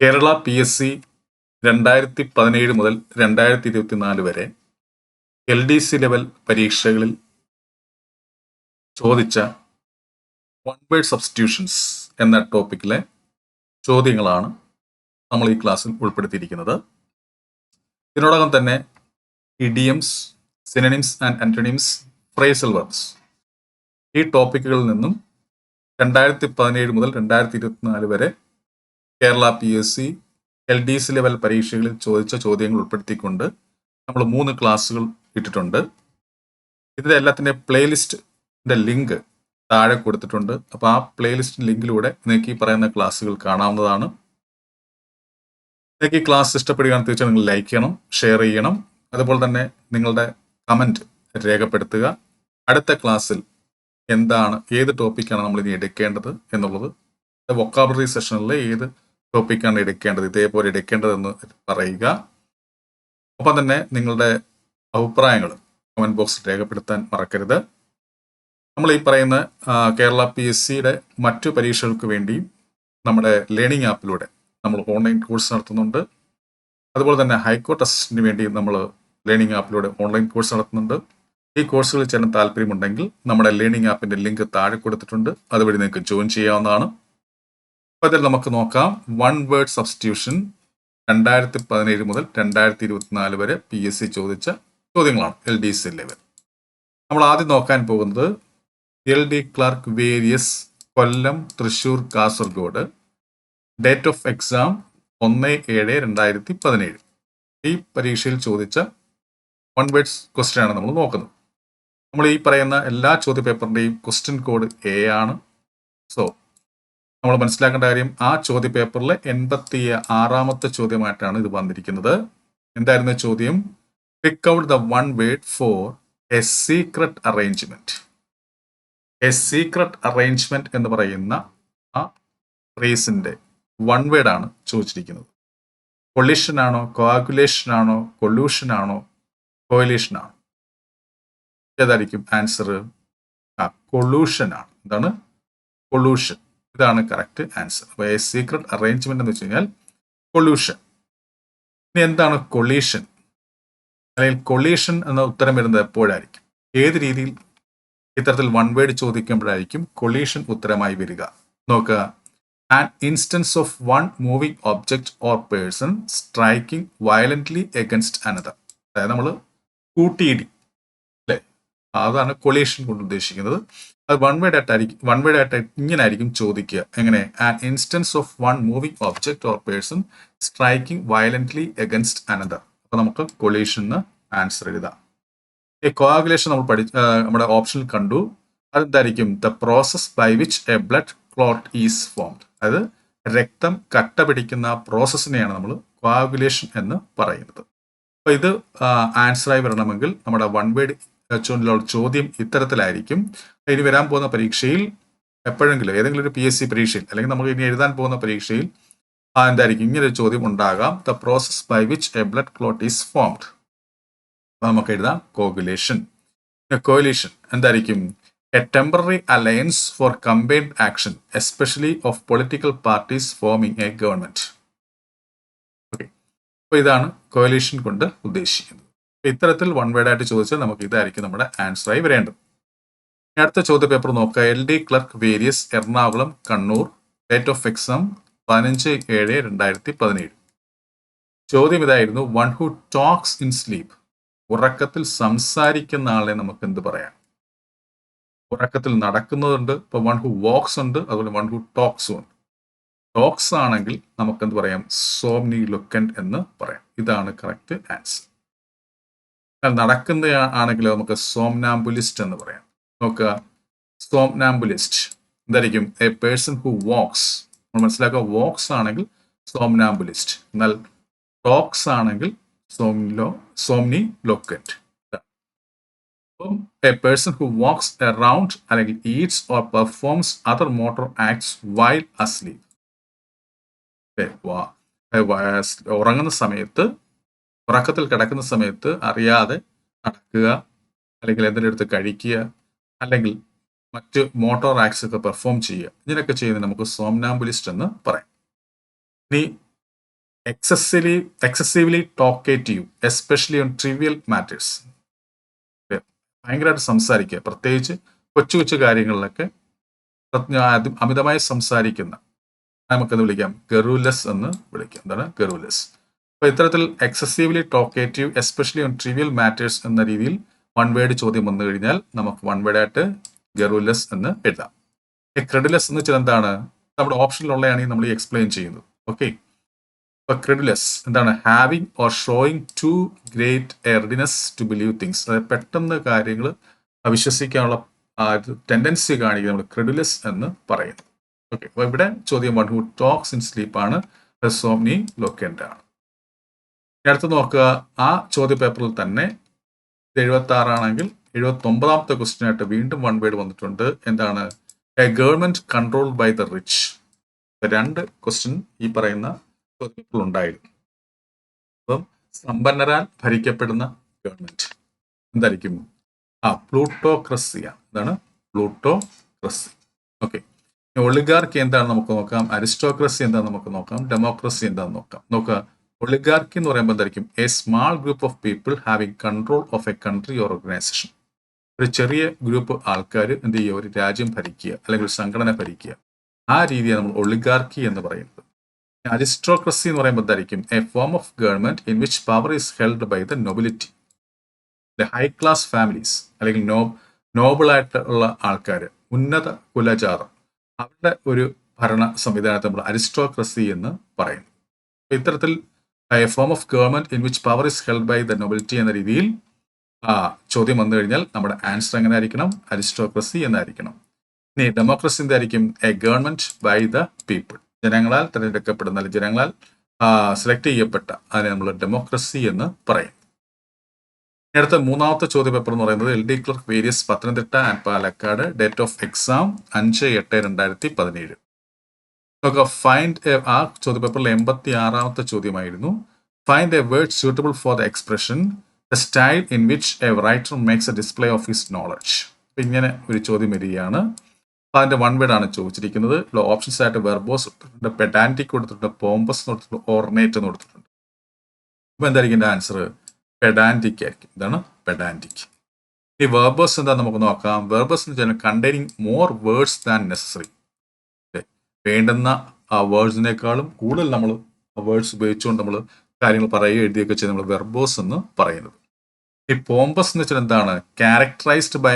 Kerala P S C രണ്ടായിരത്തി പതിനേഴ് മുതൽ രണ്ടായിരത്തി ഇരുപത്തിനാല് വരെ എൽ ഡി സി ലെവൽ പരീക്ഷകളിൽ ചോദിച്ച വൺ വേർഡ് സബ്സ്റ്റിറ്റ്യൂഷൻസ് എന്ന ടോപ്പിക്കിലെ ചോദ്യങ്ങളാണ് നമ്മൾ ഈ ക്ലാസ്സിൽ ഉൾപ്പെടുത്തിയിരിക്കുന്നത്. ഇതിനോടകം തന്നെ idioms synonyms and antonyms phrasal verbs ഈ ടോപ്പിക്കുകളിൽ നിന്നും രണ്ടായിരത്തി പതിനേഴ് മുതൽ രണ്ടായിരത്തി ഇരുപത്തിനാല് വരെ Kerala P S C L D C level പരീക്ഷകളിൽ ചോദിച്ച ചോദ്യങ്ങൾ ഉൾപ്പെടുത്തിക്കൊണ്ട് നമ്മൾ മൂന്ന് ക്ലാസ്സുകൾ ഇട്ടിട്ടുണ്ട്. ഇതിന്റെ എല്ലാത്തിന്റെ പ്ലേലിസ്റ്റിന്റെ ലിങ്ക് താഴെ കൊടുത്തിട്ടുണ്ട്. അപ്പോൾ ആ പ്ലേലിസ്റ്റ് ലിങ്കിലൂടെ നിങ്ങൾക്ക് ഈ പറയുന്ന ക്ലാസ്സുകൾ കാണാവുന്നതാണ്. നിങ്ങൾക്ക് ഈ ക്ലാസ് ഇഷ്ടപ്പെടുകയാണ് തീർച്ചയായും നിങ്ങൾ ലൈക്ക് ചെയ്യണം ഷെയർ ചെയ്യണം. അതുപോലെ തന്നെ നിങ്ങളുടെ കമന്റ് രേഖപ്പെടുത്തുക. അടുത്ത ക്ലാസ്സിൽ എന്താണ് ഏത് ടോപ്പിക്കാണ് നമ്മൾ ഇനി എടുക്കേണ്ടത് എന്നുള്ളത്. വൊക്കാബുലറി സെഷനിലെ ഏത് ടോപ്പിക്കാണ് എടുക്കേണ്ടത് ഇതേപോലെ എടുക്കേണ്ടതെന്ന് പറയുക. ഒപ്പം തന്നെ നിങ്ങളുടെ അഭിപ്രായങ്ങൾ കമന്റ് ബോക്സിൽ രേഖപ്പെടുത്താൻ മറക്കരുത്. നമ്മൾ ഈ പറയുന്ന കേരള പി എസ് സിയുടെ മറ്റു പരീക്ഷകൾക്ക് വേണ്ടിയും നമ്മുടെ ലേണിംഗ് ആപ്പിലൂടെ നമ്മൾ ഓൺലൈൻ കോഴ്സ് നടത്തുന്നുണ്ട്. അതുപോലെ തന്നെ ഹൈക്കോർട്ട് അസിസ്റ്റന്റിന് വേണ്ടി നമ്മൾ ലേണിംഗ് ആപ്പിലൂടെ ഓൺലൈൻ കോഴ്സ് നടത്തുന്നുണ്ട്. ഈ കോഴ്സുകളിൽ ചേരാൻ താല്പര്യമുണ്ടെങ്കിൽ നമ്മുടെ ലേണിംഗ് ആപ്പിന്റെ ലിങ്ക് താഴെ കൊടുത്തിട്ടുണ്ട്. അതുവഴി നിങ്ങൾക്ക് ജോയിൻ ചെയ്യാവുന്നതാണ്. അതിൽ നമുക്ക് നോക്കാം. വൺ വേർഡ് സബ്സ്റ്റിറ്റ്യൂഷൻ രണ്ടായിരത്തി പതിനേഴ് മുതൽ രണ്ടായിരത്തി ഇരുപത്തിനാല് വരെ പി എസ് സി ചോദിച്ച ചോദ്യങ്ങളാണ് എൽ ഡി സി ലെവൽ നമ്മൾ ആദ്യം നോക്കാൻ പോകുന്നത് L D clerk various Kollam Thrissur Kasaragod. Date of exam ഒന്ന് ഏഴ് രണ്ടായിരത്തി പതിനേഴ് ഈ പരീക്ഷയിൽ ചോദിച്ച വൺ വേർഡ്സ് ക്വസ്റ്റ്യൻ ആണ് നമ്മൾ നോക്കുന്നത്. നമ്മൾ ഈ പറയുന്ന എല്ലാ ചോദ്യ പേപ്പറിന്റെയും ക്വസ്റ്റ്യൻ കോഡ് എ ആണ്. സോ നമ്മൾ മനസ്സിലാക്കേണ്ട കാര്യം ആ ചോദ്യ പേപ്പറിലെ എൺപത്തി ആറാമത്തെ ചോദ്യമായിട്ടാണ് ഇത് വന്നിരിക്കുന്നത്. എന്തായിരുന്നു ചോദ്യം? Pick out the one word for a secret arrangement a secret arrangement എന്ന് പറയുന്ന ആ ഫ്രേസിന്റെ വൺ വേർഡ് ആണ് ചോദിച്ചിരിക്കുന്നത്. കൊളിഷൻ ആണോ കോഗുലേഷൻ ആണോ കൊല്യൂഷൻ ആണോ കോയിലേഷൻ ആണോ? ഏതായിരിക്കും ആൻസർ ആ കൊളൂഷൻ ആണ്. എന്താണ്? കൊളൂഷൻ ഇതാണ് കറക്റ്റ് ആൻസർ അപ്പോൾ എ സീക്രട്ട് അറേഞ്ച്മെന്റ് എന്ന് വെച്ച് കഴിഞ്ഞാൽ കൊള്യൂഷൻ ഇനി എന്താണ് കൊളീഷൻ അല്ലെങ്കിൽ കൊളീഷൻ എന്ന ഉത്തരം വരുന്നത് എപ്പോഴായിരിക്കും? ഏത് രീതിയിൽ? ഇത്തരത്തിൽ വൺ വേഡ് ചോദിക്കുമ്പോഴായിരിക്കും കൊളീഷൻ ഉത്തരമായി വരിക. നോക്കുക an instance of one moving object or person striking violently against another അതായത് നമ്മൾ കൂട്ടിയിടി. അല്ലേ? അതാണ് കൊളീഷൻ കൊണ്ട് ഉദ്ദേശിക്കുന്നത്. അത് വൺ വേഡ് ആയിട്ടായിരിക്കും വൺ വേഡ് ആയിട്ട് ഇങ്ങനെ ആയിരിക്കും ചോദിക്കുക. എങ്ങനെ? An instance of one moving object or person striking violently against another അപ്പൊ നമുക്ക് കൊളീഷന് ആൻസർ എഴുതാം. ഈ കോഗുലേഷൻ നമ്മൾ പഠി നമ്മുടെ ഓപ്ഷനിൽ കണ്ടു. അതെന്തായിരിക്കും? The process by which a blood clot is formed അതായത് രക്തം കട്ട പിടിക്കുന്ന പ്രോസസ്സിനെയാണ് നമ്മൾ കോഗുലേഷൻ എന്ന് പറയുന്നത്. അപ്പൊ ഇത് ആൻസറായി വരണമെങ്കിൽ നമ്മുടെ വൺ വേഡ് ചോദ്യം ഇത്തരത്തിലായിരിക്കും. ഇനി വരാൻ പോകുന്ന പരീക്ഷയിൽ എപ്പോഴെങ്കിലും ഏതെങ്കിലും ഒരു പി എസ് സി പരീക്ഷയിൽ അല്ലെങ്കിൽ നമുക്ക് ഇനി എഴുതാൻ പോകുന്ന പരീക്ഷയിൽ എന്തായിരിക്കും? ഇങ്ങനെ ഒരു ചോദ്യം ഉണ്ടാകാം. The process by which a blood clot is formed നമുക്ക് എഴുതാം. കോഗുലേഷൻ കോയിലേഷൻ എന്തായിരിക്കും? A temporary alliance for combined action especially of political parties forming a government okay അപ്പോൾ ഇതാണ് കോയിലേഷൻ കൊണ്ട് ഉദ്ദേശിക്കുന്നത്. ഇത്തരത്തിൽ വൺ വേഡായിട്ട് ചോദിച്ചാൽ നമുക്ക് ഇതായിരിക്കും നമ്മുടെ ആൻസറായി വരേണ്ടത്. അടുത്ത ചോദ്യ പേപ്പർ നോക്കുക. L D clerk various Ernakulam Kannur date of exam പതിനഞ്ച് ഏഴ് രണ്ടായിരത്തി പതിനേഴ് ചോദ്യം ഇതായിരുന്നു. One who talks in sleep ഉറക്കത്തിൽ സംസാരിക്കുന്ന ആളെ നമുക്ക് എന്ത് പറയാം? ഉറക്കത്തിൽ നടക്കുന്നതുണ്ട്. ഇപ്പൊ വൺ ഹു വോക്സ് ഉണ്ട്. അതുപോലെ വൺ ഹു ടോക്സും ഉണ്ട്. ടോക്സ് ആണെങ്കിൽ നമുക്ക് എന്ത് പറയാം? സോംനി ലുക്കൻഡ് എന്ന് പറയാം. ഇതാണ് കറക്റ്റ് ആൻസർ നടക്കുന്ന ആണെങ്കിൽ നമുക്ക് സോംനാംബുലിസ്റ്റ് എന്ന് പറയാം. നോക്കുക സോംനാംബുലിസ്റ്റ് എന്തായിരിക്കും? എ പേഴ്സൺ ഹു വാക്സ് നമ്മൾ മനസ്സിലാക്കുക വാക്സ് ആണെങ്കിൽ സോംനാംബുലിസ്റ്റ് എന്നാൽ ടോക്സ് ആണെങ്കിൽ സോംലോ സോംനി ലോക്കറ്റ് അപ്പം a person who walks around അല്ലെങ്കിൽ eats or performs other motor acts while asleep ഉറങ്ങുന്ന സമയത്ത് ഉറക്കത്തിൽ കിടക്കുന്ന സമയത്ത് അറിയാതെ നടക്കുക അല്ലെങ്കിൽ എന്തെങ്കിലും എടുത്ത് കഴിക്കുക അല്ലെങ്കിൽ മറ്റ് മോട്ടോർ ആക്ട്സ് ഒക്കെ പെർഫോം ചെയ്യുക. ഇതിനൊക്കെ ചെയ്യുന്നത് നമുക്ക് സോംനാംബുലിസ്റ്റ് എന്ന് പറയാം. ഇനി excessively excessively talkative especially on trivial matters ഭയങ്കരമായിട്ട് സംസാരിക്കുക. പ്രത്യേകിച്ച് കൊച്ചു കൊച്ചു കാര്യങ്ങളിലൊക്കെ അമിതമായി സംസാരിക്കുന്ന നമുക്കെന്ന് വിളിക്കാം. ഗറൂലസ് എന്ന് വിളിക്കാം. എന്താണ്? ഗറൂലസ്. അപ്പൊ ഇത്തരത്തിൽ excessively talkative especially on trivial matters എന്ന രീതിയിൽ വൺ വേഡ് ചോദ്യം വന്നു കഴിഞ്ഞാൽ നമുക്ക് വൺ വേഡ് ആയിട്ട് ഗറൂലസ് എന്ന് എഴുതാം. ക്രെഡിലെസ് എന്ന് വെച്ചാൽ എന്താണ്? നമ്മുടെ ഓപ്ഷനിലുള്ളതാണ് ഈ നമ്മൾ എക്സ്പ്ലെയിൻ ചെയ്യുന്നത് ഓക്കെ ഇപ്പൊ ക്രെഡിലസ് എന്താണ്? Having or showing too great readiness to believe things അതായത് പെട്ടെന്ന് കാര്യങ്ങൾ വിശ്വസിക്കാനുള്ള ടെൻഡൻസി കാണിക്കുക നമ്മൾ ക്രെഡുലസ് എന്ന് പറയുന്നു. ഓക്കെ അപ്പൊ ഇവിടെ ചോദ്യം one who talks in sleep ആണ് ലൊക്കേണ്ട ആണ്. അടുത്ത് നോക്കുക. ആ ചോദ്യ പേപ്പറിൽ തന്നെ എഴുപത്തി ആറാണെങ്കിൽ എഴുപത്തി ഒമ്പതാമത്തെ ക്വസ്റ്റ്യൻ ആയിട്ട് വീണ്ടും വൺ വേർഡ് വന്നിട്ടുണ്ട്. എന്താണ്? A government controlled by the rich രണ്ട് ക്വസ്റ്റ്യൻ ഈ പറയുന്ന ഉണ്ടായിരുന്നു അപ്പം സമ്പന്നരാൽ ഭരിക്കപ്പെടുന്ന ഗവൺമെന്റ് എന്തായിരിക്കും? ആ പ്ലൂട്ടോക്രസിയാണ് എന്താണ്? പ്ലൂട്ടോക്രസി ഓക്കെ ഒളിഗാർക്കി എന്താണ് നമുക്ക് നോക്കാം. അരിസ്റ്റോക്രസി എന്താണെന്ന് നമുക്ക് നോക്കാം. ഡെമോക്രസി എന്താണെന്ന് നോക്കാം. നോക്കുക. ഒളിഗാർക്കി എന്ന് പറയുമ്പോൾ എന്തായിരിക്കും? A small group of people having control of a country or organization ഒരു ചെറിയ ഗ്രൂപ്പ് ആൾക്കാർ എന്ത് ചെയ്യുക? ഒരു രാജ്യം ഭരിക്കുക അല്ലെങ്കിൽ ഒരു സംഘടന ഭരിക്കുക. ആ രീതിയാണ് നമ്മൾ ഒളിഗാർക്കി എന്ന് പറയുന്നത്. അരിസ്റ്റോക്രസി എന്ന് പറയുമ്പോൾ എന്തായിരിക്കും? A form of government in which power is held by the nobility high class families അല്ലെങ്കിൽ നോ നോബിളായിട്ടുള്ള ആൾക്കാർ ഉന്നത കുലജാതം അവരുടെ ഒരു ഭരണ സംവിധാനത്തെ നമ്മൾ അരിസ്റ്റോക്രസി എന്ന് പറയുന്നു. ഇത്തരത്തിൽ a form of government in which power is held by the nobility എന്ന രീതിയിൽ ചോദ്യം വന്നു കഴിഞ്ഞാൽ നമ്മുടെ ആൻസർ എങ്ങനെ ആയിരിക്കണം അരിസ്റ്റോക്രസി എന്നായിരിക്കണം. ഇനി ഡെമോക്രസി എന്തായിരിക്കും? A government by the people ജനങ്ങളാൽ തിരഞ്ഞെടുക്കപ്പെടുന്ന അല്ലെങ്കിൽ ജനങ്ങളാൽ സെലക്ട് ചെയ്യപ്പെട്ട അതിനെ നമ്മൾ ഡെമോക്രസി എന്ന് പറയും. അടുത്ത മൂന്നാമത്തെ ചോദ്യ പേപ്പർ എന്ന് പറയുന്നത് L D clerk various Pathanamthitta and Palakkad date of exam അഞ്ച് എട്ട് രണ്ടായിരത്തി പതിനേഴ്. നമുക്ക് ഫൈൻഡ് ആ ചോദ്യ പേപ്പറിൽ എൺപത്തി ആറാമത്തെ ചോദ്യമായിരുന്നു find a word suitable for the expression the style in which a writer makes a display of his knowledge ഇങ്ങനെ ഒരു ചോദ്യം വരികയാണ്. അതിന്റെ വൺ വേർഡ് ആണ് ചോദിച്ചിരിക്കുന്നത്. ഓപ്ഷൻസ് ആയിട്ട് വെർബോസ് കൊടുത്തിട്ടുണ്ട് പെഡാന്റിക് കൊടുത്തിട്ടുണ്ട് പോംബസ് എന്ന് കൊടുത്തിട്ടുണ്ട് ഓർണേറ്റ് എന്ന് കൊടുത്തിട്ടുണ്ട്. അപ്പോൾ എന്തായിരിക്കും എന്റെ ആൻസർ പെഡാന്റിക് ആയിരിക്കും. ഇതാണ് പെഡാന്റിക് ഈ വെർബസ് എന്താ നമുക്ക് നോക്കാം. വെർബസ് എന്ന് വെച്ചാൽ containing more words than necessary വേണ്ടുന്ന ആ വേർഡ്സിനേക്കാളും കൂടുതൽ നമ്മൾ വേർഡ്സ് ഉപയോഗിച്ചുകൊണ്ട് നമ്മൾ കാര്യങ്ങൾ പറയുകയോ എഴുതിയൊക്കെ ചെയ്ത് നമ്മൾ വെർബോസ് എന്ന് പറയുന്നത്. ഈ പോംബസ് എന്ന് വെച്ചാൽ എന്താണ്? Characterized by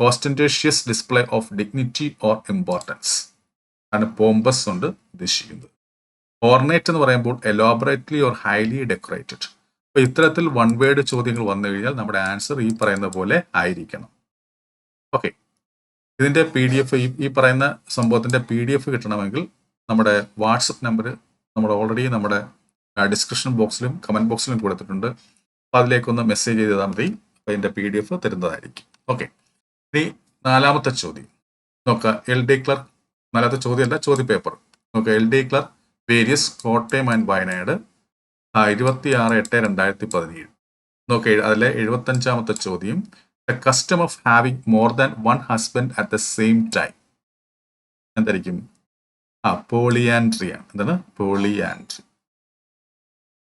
ostentatious display of dignity or importance ആണ് പോംബസ് കൊണ്ട് ഉദ്ദേശിക്കുന്നത്. ഓർണേറ്റ് എന്ന് പറയുമ്പോൾ എലോബറേറ്റ്ലി ഓർ ഹൈലി ഡെക്കറേറ്റഡ് അപ്പൊ ഇത്തരത്തിൽ വൺ വേർഡ് ചോദ്യങ്ങൾ വന്നു കഴിഞ്ഞാൽ നമ്മുടെ ആൻസർ ഈ പറയുന്ന പോലെ ആയിരിക്കണം. ഓക്കെ ഇതിന്റെ പി ഡി എഫ് ഈ പറയുന്ന സംഭവത്തിന്റെ പി ഡി എഫ് കിട്ടണമെങ്കിൽ നമ്മുടെ വാട്സപ്പ് നമ്പർ നമ്മൾ ഓൾറെഡി നമ്മുടെ ഡിസ്ക്രിപ്ഷൻ ബോക്സിലും കമന്റ് ബോക്സിലും കൊടുത്തിട്ടുണ്ട്. അപ്പോൾ അതിലേക്കൊന്ന് മെസ്സേജ് ചെയ്താൽ മതി. അപ്പോൾ അതിന്റെ പി ഡി എഫ് തരുന്നതായിരിക്കും. ഓക്കെ ഇനി നാലാമത്തെ ചോദ്യം. നോക്കുക എൽ ഡി ക്ലർക്ക് നാലാമത്തെ ചോദ്യമല്ല ചോദ്യ പേപ്പർ നോക്കുക L D clerk various Kottayam and Wayanad ഇരുപത്തി ആറ് എട്ട് രണ്ടായിരത്തി പതിനേഴ്. നോക്കുക അതിലെ എഴുപത്തഞ്ചാമത്തെ ചോദ്യം. The custom of having more than one husband at the same time എന്തായിരിക്കും ആ പോളിയാൻട്രി ആണ് എന്താണ് പോളിയാൻട്രി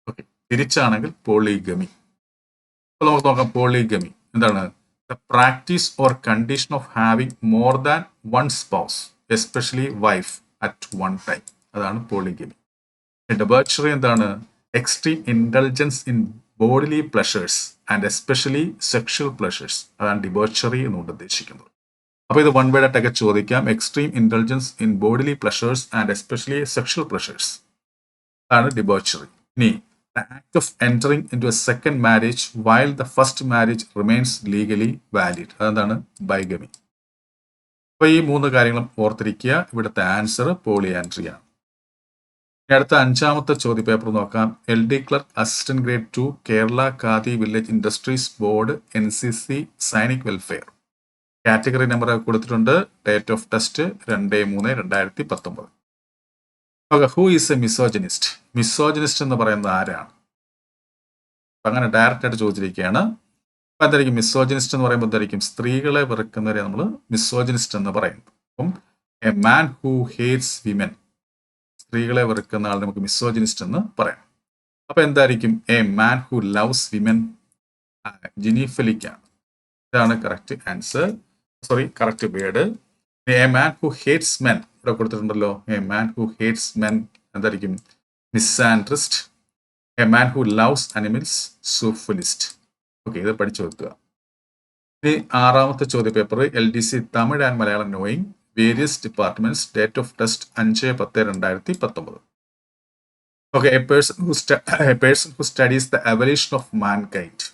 ഓക്കെ തിരിച്ചാണെങ്കിൽ പോളിഗമി അപ്പോൾ നമുക്ക് നോക്കാം പോളിഗമി എന്താണ് the practice or condition of having more than one spouse especially wife at one time അതാണ് polygamy debauchery എന്താണ് extreme intelligence in bodily pleasures and especially sexual pleasures അതാണ് debauchery എന്നുകൊണ്ട് ഉദ്ദേശിക്കുന്നത്. അപ്പോൾ ഇത് വൺ വേഡ് ആയിട്ടൊക്കെ ചോദിക്കാം. Extreme intelligence in bodily pleasures and especially sexual pleasures അതാണ് ഡിബോച്ചറി ഇനി the act of entering into a second marriage while the first marriage remains legally valid അതെന്താണ്? ബൈഗമി. അപ്പോൾ ഈ മൂന്ന് കാര്യങ്ങളും ഓർത്തിരിക്കുക. ഇവിടുത്തെ ആൻസർ പോളിയാൻട്രി ആണ്. അടുത്ത അഞ്ചാമത്തെ ചോദ്യ പേപ്പർ നോക്കാം. L D clerk assistant grade two Kerala Khadi village industries board N C C Sainik welfare category number കൊടുത്തിട്ടുണ്ട്. ഡേറ്റ് ഓഫ് ടെസ്റ്റ് രണ്ട് മൂന്ന് രണ്ടായിരത്തി പത്തൊമ്പത്. Okay who is a misogynist misogynist എന്ന് പറയുന്നത് ആരാണ്? അങ്ങനെ ഡയറക്റ്റ് ആയിട്ട് ചോദിച്ചിരിക്കുകയാണ്. അപ്പം എന്തായിരിക്കും മിസോജനിസ്റ്റ് എന്ന് പറയുമ്പോൾ എന്തായിരിക്കും? സ്ത്രീകളെ വെറുക്കുന്നവരെ നമ്മൾ മിസോജനിസ്റ്റ് എന്ന് പറയുന്നത് അപ്പം a man who hates women സ്ത്രീകളെ വെറുക്കുന്ന ആൾ നമുക്ക് മിസോജിനിസ്റ്റ് എന്ന് പറയാം. അപ്പൊ എന്തായിരിക്കും? A man who loves women ജിനിഫലിക്കാണ് ഇതാണ് correct answer sorry correct word a man who hates men ഇവിടെ കൊടുത്തിട്ടുണ്ടല്ലോ. A man who hates men എന്തായിരിക്കും? Misanthropist a man who loves animals zoophilist okay ഇത് പഠിച്ചു വെക്കുക. ഇനി ആറാമത്തെ ചോദ്യ paper L D C Tamil and Malayalam knowing various departments date of test അഞ്ച് പത്ത് രണ്ടായിരത്തി പത്തൊമ്പത്. Okay a person who studies the evolution of mankind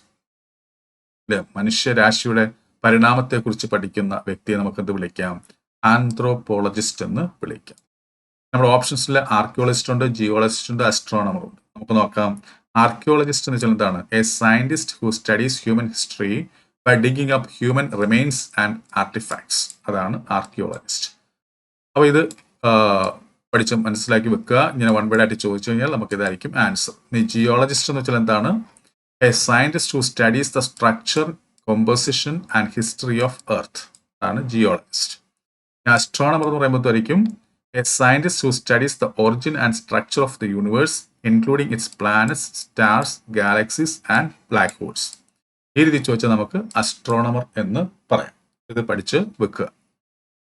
അല്ലെ മനുഷ്യരാശിയുടെ പരിണാമത്തെക്കുറിച്ച് പഠിക്കുന്ന വ്യക്തിയെ നമുക്ക് എന്ത് വിളിക്കാം? ആന്ത്രോപോളജിസ്റ്റ് എന്ന് വിളിക്കാം. നമ്മുടെ ഓപ്ഷൻസിൽ ആർക്കിയോളജിസ്റ്റ് ഉണ്ട് ജിയോളജിസ്റ്റ് ഉണ്ട് അസ്ട്രോണമർ ഉണ്ട്. നമുക്ക് നോക്കാം. ആർക്കിയോളജിസ്റ്റ് എന്ന് വെച്ചാൽ എന്താണ്? A scientist who studies human history by digging up human remains and artifacts അതാണ് ആർക്കിയോളജിസ്റ്റ് അപ്പോൾ ഇത് പഠിച്ച് മനസ്സിലാക്കി വെക്കുക. ഇങ്ങനെ വൺ വേർഡ് ആയിട്ട് ചോദിച്ചു കഴിഞ്ഞാൽ നമുക്ക് ഇതായിരിക്കും ആൻസർ ഇനി ജിയോളജിസ്റ്റ് എന്ന് വെച്ചാൽ എന്താണ്? A scientist who studies the structure composition and history of earth ആണ് ജിയോളജിസ്റ്റ് അസ്ട്രോണമർ എന്ന് പറയുമ്പോഴത്തേക്കും a scientist who studies the origin and structure of the universe including its planets stars galaxies and black holes രീതി ചോദിച്ചാൽ നമുക്ക് astronomer എന്ന് പറയാം. ഇത് പഠിച്ച് വെക്കുക.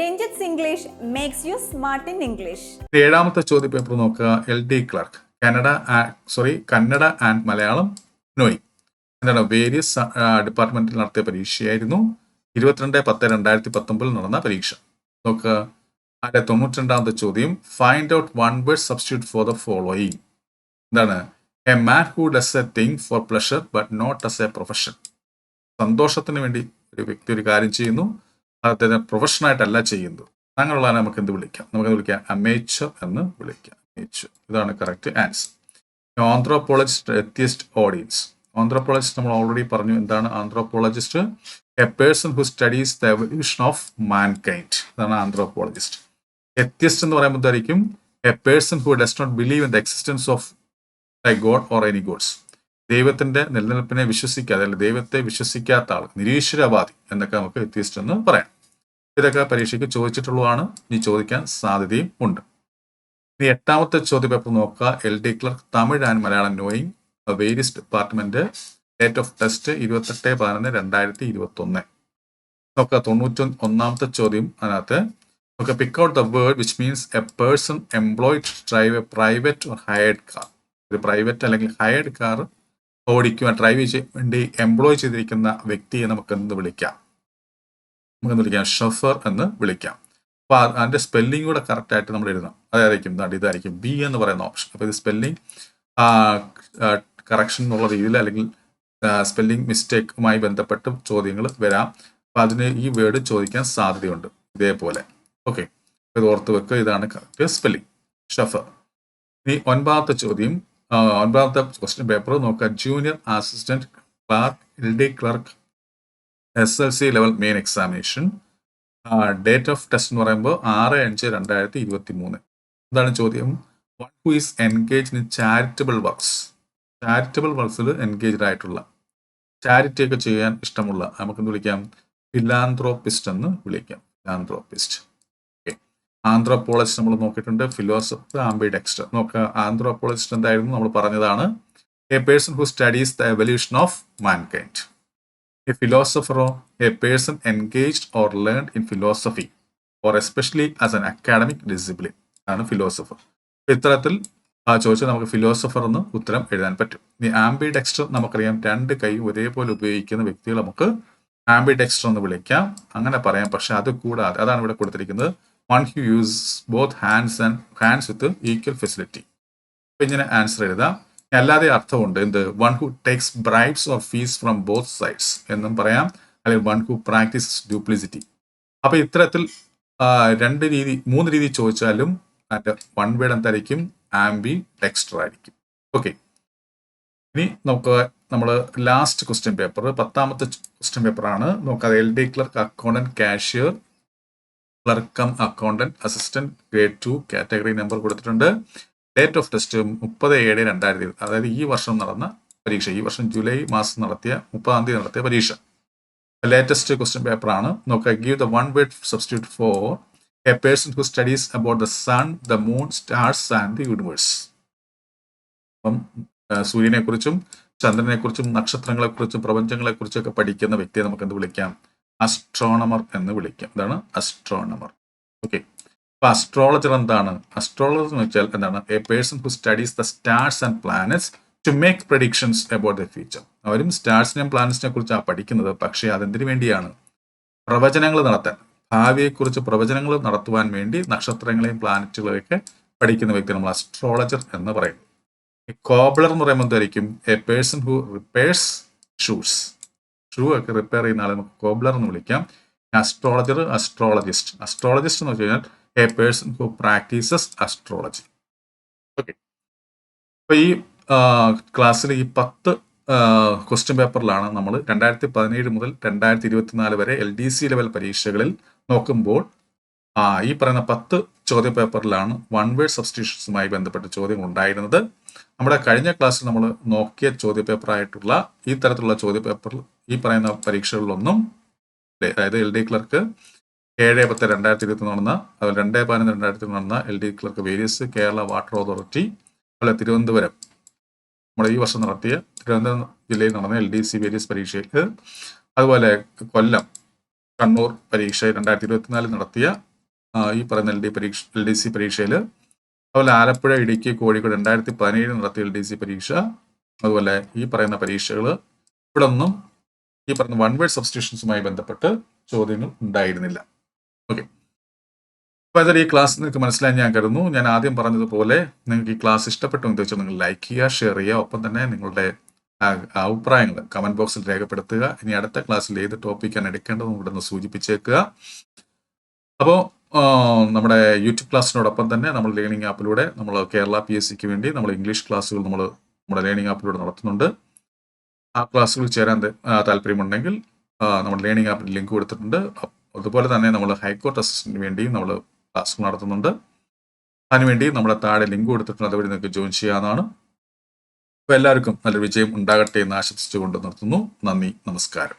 Ranjith സിംഗ്ലീഷ് makes you smart in English ഏഴാമത്തെ ചോദ്യ പേപ്പർ നോക്കുക. L D clerk Kannada sorry Kannada and Malayalam നോയി എന്താണ്? വേരിയസ് ഡിപ്പാർട്ട്മെന്റിൽ നടത്തിയ പരീക്ഷയായിരുന്നു. ഇരുപത്തിരണ്ട് പത്ത് രണ്ടായിരത്തി പത്തൊമ്പതിൽ നടന്ന പരീക്ഷ. നോക്കുക. അതിന്റെ തൊണ്ണൂറ്റിരണ്ടാമത്തെ ചോദ്യം. Find out one word substitute for the following എന്താണ്? A man who does a thing for pleasure but not as a profession സന്തോഷത്തിന് വേണ്ടി ഒരു വ്യക്തി ഒരു കാര്യം ചെയ്യുന്നു. അദ്ദേഹത്തിന് പ്രൊഫഷനായിട്ടല്ല ചെയ്യുന്നത്. അങ്ങനെയുള്ള നമുക്ക് എന്ത് വിളിക്കാം? നമുക്ക് വിളിക്കാം? അമേച്ചർ എന്ന് വിളിക്കാം. അമേച്ചർ ഇതാണ് correct answer anthropologist atheist audience anthropologist നമ്മൾ ഓൾറെഡി പറഞ്ഞു എന്താണ് anthropologist a person who studies the evolution of mankind അതാണ് ആന്ത്രോപോളജിസ്റ്റ് എത്തിയസ്റ്റ് എന്ന് പറയുമ്പോഴായിരിക്കും a person who does not believe in the existence of a god or any gods ദൈവത്തിന്റെ നിലനിൽപ്പിനെ വിശ്വസിക്കാതെ അല്ലെങ്കിൽ ദൈവത്തെ വിശ്വസിക്കാത്ത ആൾ നിരീശ്വരവാദി എന്നൊക്കെ നമുക്ക് എത്തിയസ്റ്റ് എന്ന് പറയാം. ഇതൊക്കെ പരീക്ഷയ്ക്ക് ചോദിച്ചിട്ടുള്ളതാണ്. ഇനി ചോദിക്കാൻ സാധ്യതയും ഉണ്ട്. ഇനി എട്ടാമത്തെ ചോദ്യപേപ്പർ നോക്കുക. L D clerk Tamil and Malayalam knowing various department date of test ഇരുപത്തെട്ട് പതിനൊന്ന് രണ്ടായിരത്തി ഇരുപത്തി ഒന്ന് നോക്കുക. തൊണ്ണൂറ്റി ഒന്നാമത്തെ ചോദ്യം അതിനകത്ത്. നോക്കുക. Pick out the word which means a person employed drive a private hired car ഒരു പ്രൈവറ്റ് അല്ലെങ്കിൽ ഹയർഡ് കാർ ഓടിക്കുവാൻ ഡ്രൈവ് ചെയ്യാൻ വേണ്ടി എംപ്ലോയ് ചെയ്തിരിക്കുന്ന വ്യക്തിയെ നമുക്ക് എന്ത് വിളിക്കാം. നമുക്ക് എന്ത് വിളിക്കാം ഷഫർ എന്ന് വിളിക്കാം. അപ്പൊ അതിന്റെ സ്പെല്ലിംഗ് കൂടെ കറക്റ്റ് ആയിട്ട് നമ്മൾ എഴുതണം. അതായിരിക്കും ഇതായിരിക്കും ബി എന്ന് പറയുന്ന ഓപ്ഷൻ അപ്പൊ ഇത് സ്പെല്ലിംഗ് കറക്ഷൻ എന്നുള്ള രീതിയിൽ അല്ലെങ്കിൽ സ്പെല്ലിംഗ് മിസ്റ്റേക്കുമായി ബന്ധപ്പെട്ട് ചോദ്യങ്ങൾ വരാം. അപ്പൊ അതിന് ഈ വേർഡ് ചോദിക്കാൻ സാധ്യതയുണ്ട് ഇതേപോലെ. ഓക്കെ ഇത് ഓർത്ത് വെക്കുക ഇതാണ് കറക്റ്റ് സ്പെല്ലിംഗ് ഷഫർ ഇനി ഒൻപതാമത്തെ ചോദ്യം. ഒൻപതാമത്തെ ക്വസ്റ്റ്യൻ പേപ്പർ നോക്കുക junior assistant clerk L D clerk S L C level main examination date of test എന്ന് പറയുമ്പോൾ ആറ് അഞ്ച് രണ്ടായിരത്തി ഇരുപത്തി മൂന്ന് എന്താണ് ചോദ്യം? One who is engage in charitable works charitable വർക്ക്സിൽ engaged ആയിട്ടുള്ള ചാരിറ്റി ഒക്കെ ചെയ്യാൻ ഇഷ്ടമുള്ള നമുക്ക് എന്ത് വിളിക്കാം? ഫിലാന്ത്രോപ്പിസ്റ്റ് എന്ന് വിളിക്കാം. ഫിലാന്ത്രോപ്പിസ്റ്റ് ആന്ത്രോപോളജിസ്റ്റ് നമ്മൾ നോക്കിയിട്ടുണ്ട്. ഫിലോസഫർ ആംബി ഡെക്സ്റ്റർ നോക്കുക ആന്ത്രോപോളജിസ്റ്റ് എന്തായിരുന്നു നമ്മൾ പറഞ്ഞതാണ്. A person who studies the evolution of mankind a ഫിലോസഫറോ a person engaged or learn in philosophy or especially as an academic discipline ആണ് ഫിലോസഫർ ഇത്തരത്തിൽ ആ ചോദിച്ചാൽ നമുക്ക് ഫിലോസഫർ എന്ന് ഉത്തരം എഴുതാൻ പറ്റും. ഇനി ആംബി ഡെക്സ്റ്റർ നമുക്കറിയാം രണ്ട് കൈ ഒരേപോലെ ഉപയോഗിക്കുന്ന വ്യക്തികൾ നമുക്ക് ആംബി ഡെക്സ്റ്റർ എന്ന് വിളിക്കാം. അങ്ങനെ പറയാം പക്ഷെ അത് കൂടാതെ അതാണ് ഇവിടെ കൊടുത്തിരിക്കുന്നത്. One who uses both hands and hands with equal facility. അപ്പൊ ഇങ്ങനെ ആൻസർ എഴുതാം. അല്ലാതെ അർത്ഥമുണ്ട് എന്ത്? One who takes bribes or fees from both sides എന്നും പറയാം. അല്ലെങ്കിൽ വൺ ഹു പ്രാക്ടീസ് ഡ്യൂപ്ലിസിറ്റി അപ്പൊ ഇത്തരത്തിൽ രണ്ട് രീതി മൂന്ന് രീതി ചോദിച്ചാലും അതിന്റെ വൺ വേഡ് എന്തായിരിക്കും ആംബി ടെക്സ്റ്റർ ആയിരിക്കും. ഓക്കെ ഇനി നമുക്ക് നമ്മൾ ലാസ്റ്റ് ക്വസ്റ്റ്യൻ പേപ്പർ പത്താമത്തെ ക്വസ്റ്റ്യൻ പേപ്പറാണ് നോക്കാം L D clerk accountant cashier ക്ലർക്കം accountant assistant grade two category number കൊടുത്തിട്ടുണ്ട്. ഡേറ്റ് ഓഫ് ടെസ്റ്റ് മുപ്പത് ഏഴ് രണ്ടായിരത്തി അതായത് ഈ വർഷം നടന്ന പരീക്ഷ. ഈ വർഷം ജൂലൈ മാസം നടത്തിയ മുപ്പതാം തീയതി നടത്തിയ പരീക്ഷ. ലേറ്റസ്റ്റ് ക്വസ്റ്റ്യൻ ആണ്. നോക്കുക give the one word substitute for a person who studies about the sun the moon stars and the universe അപ്പം സൂര്യനെ കുറിച്ചും ചന്ദ്രനെ കുറിച്ചും നക്ഷത്രങ്ങളെ കുറിച്ചും പ്രപഞ്ചങ്ങളെ കുറിച്ചൊക്കെ പഠിക്കുന്ന വ്യക്തിയെ നമുക്ക് എന്ത് വിളിക്കാം? അസ്ട്രോണമർ എന്ന് വിളിക്കാം. അതാണ് അസ്ട്രോണമർ ഓക്കെ അപ്പൊ അസ്ട്രോളജർ എന്താണ്? അസ്ട്രോളജർ എന്ന് വെച്ചാൽ എന്താണ്? A person who studies the stars and planets to make predictions about the future അവരും സ്റ്റാർസിനെയും പ്ലാനറ്റ്സിനെ കുറിച്ചാണ് പഠിക്കുന്നത്. പക്ഷേ അതെന്തിനു വേണ്ടിയാണ്? പ്രവചനങ്ങൾ നടത്താൻ. ഭാവിയെക്കുറിച്ച് പ്രവചനങ്ങൾ നടത്തുവാൻ വേണ്ടി നക്ഷത്രങ്ങളെയും പ്ലാനറ്റുകളെയൊക്കെ പഠിക്കുന്ന വ്യക്തി നമ്മൾ അസ്ട്രോളജർ എന്ന് പറയും. കോബ്ലർ എന്ന് പറയുമ്പോൾ എന്തായിരിക്കും? A person who repairs shoes shoe ഒക്കെ റിപ്പയർ ചെയ്യുന്ന ആളെ നമുക്ക് കോബ്ലർ എന്ന് വിളിക്കാം. അസ്ട്രോളജർ അസ്ട്രോളജിസ്റ്റ് അസ്ട്രോളജിസ്റ്റ് എന്ന് വെച്ച് കഴിഞ്ഞാൽ a person who practises astrology okay അപ്പൊ ഈ ക്ലാസ്സിൽ ഈ പത്ത് ക്വസ്റ്റ്യൻ പേപ്പറിലാണ് നമ്മൾ രണ്ടായിരത്തി പതിനേഴ് മുതൽ രണ്ടായിരത്തി ഇരുപത്തിനാല് വരെ എൽ ഡി സി ലെവൽ പരീക്ഷകളിൽ നോക്കുമ്പോൾ ആ ഈ പറയുന്ന പത്ത് ചോദ്യ പേപ്പറിലാണ് വൺ വേർഡ് സബ്സ്റ്റിറ്റ്യൂഷൻസുമായി ബന്ധപ്പെട്ട ചോദ്യങ്ങൾ ഉണ്ടായിരുന്നത് നമ്മുടെ കഴിഞ്ഞ ക്ലാസ്സിൽ നമ്മൾ നോക്കിയ ചോദ്യ പേപ്പറായിട്ടുള്ള ഈ തരത്തിലുള്ള ചോദ്യ പേപ്പറിൽ ഈ പറയുന്ന പരീക്ഷകളിലൊന്നും? അതായത് എൽ ഡി ക്ലർക്ക് ഏഴ് പത്ത് രണ്ടായിരത്തി ഇരുപത്തി നടന്ന അതുപോലെ രണ്ട് പതിനൊന്ന് രണ്ടായിരത്തി നടന്ന L D clerk various Kerala water authority അതുപോലെ തിരുവനന്തപുരം നമ്മുടെ ഈ വർഷം നടത്തിയ തിരുവനന്തപുരം ജില്ലയിൽ നടന്ന എൽ ഡി സി വേരിയസ് പരീക്ഷയ്ക്ക് അതുപോലെ കൊല്ലം കണ്ണൂർ പരീക്ഷ രണ്ടായിരത്തി ഇരുപത്തിനാലിൽ നടത്തിയ ഈ പറയുന്ന എൽ ഡി പരീക്ഷ എൽ ഡി സി പരീക്ഷയിൽ അതുപോലെ ആലപ്പുഴ ഇടുക്കി കോഴിക്കോട് രണ്ടായിരത്തി പതിനേഴിൽ നടത്തിയ എൽ ഡി സി പരീക്ഷ അതുപോലെ ഈ പറയുന്ന പരീക്ഷകൾ ഇവിടെ ഒന്നും ഈ പറയുന്ന വൺ വേർഡ് സബ്സ്റ്റിറ്റ്യൂഷൻസുമായി ബന്ധപ്പെട്ട് ചോദ്യങ്ങൾ ഉണ്ടായിരുന്നില്ല. ഓക്കെ അപ്പോൾ ഈ ക്ലാസ് നിങ്ങൾക്ക് മനസ്സിലായി ഞാൻ കരുതുന്നു. ഞാൻ ആദ്യം പറഞ്ഞതുപോലെ നിങ്ങൾക്ക് ഈ ക്ലാസ് ഇഷ്ടപ്പെട്ടു എന്ന് വെച്ചാൽ നിങ്ങൾ ലൈക്ക് ചെയ്യുക ഷെയർ ചെയ്യുക ഒപ്പം തന്നെ നിങ്ങളുടെ അഭിപ്രായങ്ങൾ കമന്റ് ബോക്സിൽ രേഖപ്പെടുത്തുക. ഇനി അടുത്ത ക്ലാസ്സിൽ ഏത് ടോപ്പിക്കാണ് എടുക്കേണ്ടതെന്ന് ഇവിടെ നിന്ന് സൂചിപ്പിച്ചേക്കുക. അപ്പോൾ നമ്മുടെ യൂട്യൂബ് ക്ലാസ്സിനോടൊപ്പം തന്നെ നമ്മൾ ലേണിംഗ് ആപ്പിലൂടെ നമ്മൾ കേരള പി എസ് സിക്ക് വേണ്ടി നമ്മൾ ഇംഗ്ലീഷ് ക്ലാസ്സുകൾ നമ്മൾ നമ്മുടെ ലേണിംഗ് ആപ്പിലൂടെ നടത്തുന്നുണ്ട്. ആ ക്ലാസ്സുകൾ ചേരാൻ താല്പര്യമുണ്ടെങ്കിൽ നമ്മുടെ ലേണിംഗ് ആപ്പിൽ ലിങ്ക് കൊടുത്തിട്ടുണ്ട്. അതുപോലെ തന്നെ നമ്മൾ ഹൈക്കോർട്ട് അസിസ്റ്റന്റിന് വേണ്ടിയും നമ്മൾ ക്ലാസ്സുകൾ നടത്തുന്നുണ്ട്. അതിനുവേണ്ടി നമ്മുടെ താഴെ ലിങ്ക് കൊടുത്തിട്ടുണ്ട്. അതുവഴി നിങ്ങൾക്ക് ജോയിൻ ചെയ്യാവുന്നതാണ്. അപ്പോൾ എല്ലാവർക്കും നല്ല വിജയം ഉണ്ടാകട്ടെ എന്ന് ആശംസിച്ചുകൊണ്ട് നിർത്തുന്നു. നന്ദി നമസ്കാരം.